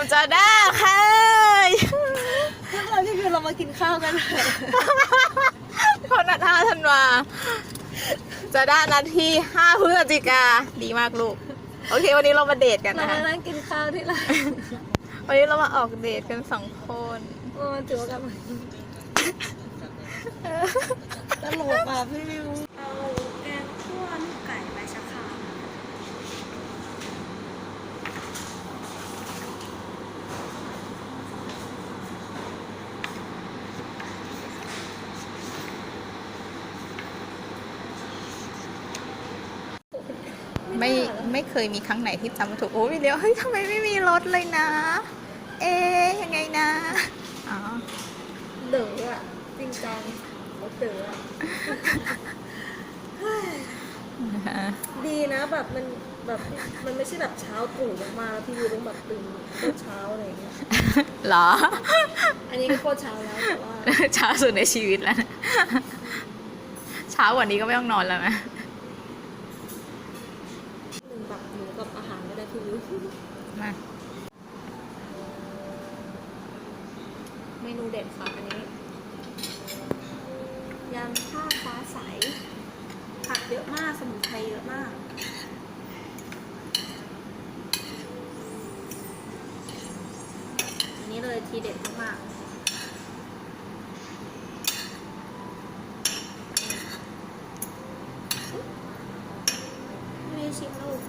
มจะได้ค่ะเราที่คือเรามากินข้าวกันคนนัดห้าธันวา จะได้นาที่ห้าพฤศจิกาดีมากลูก โอเค วันนี้เรามาเดทกันเรานะคะ มานั่งกินข้าวที่ร้านวันนี้เรามาออกเดทกันสองคน โอ้ถือว่ากันตลกปะพี่วิว ไม่ไม่เคยมีครั้งไหนที่จำไม่ถูกโอ้ยเดี๋ยวเฮ้ยทำไมไม่มีรถเลยนะ เอ๊ยยังไงนะอ๋อเด๋ออะจริงจังโคตรเด๋ออะดีนะแบบมันแบบมันไม่ใช่แบบเช้าตรู่มากๆแล้วพี่วิวต้องแบบตื่นโคตรเช้าอะไรอย่างเงี้ยเหรอ อันนี้ก็โคตรเช้าแล้วแต่ว่า เช้าสุดในชีวิตแล้วนะเช้ากว่านี้ก็ไม่ต้องนอนแล้วนะห เมนูเด็ดค่ะอันนี้ยำข้าวฟ้าใส ผักเยอะมาก สมุนไพรเยอะมาก อันนี้เลยทีเด็ดมากๆไม่ชิมลูก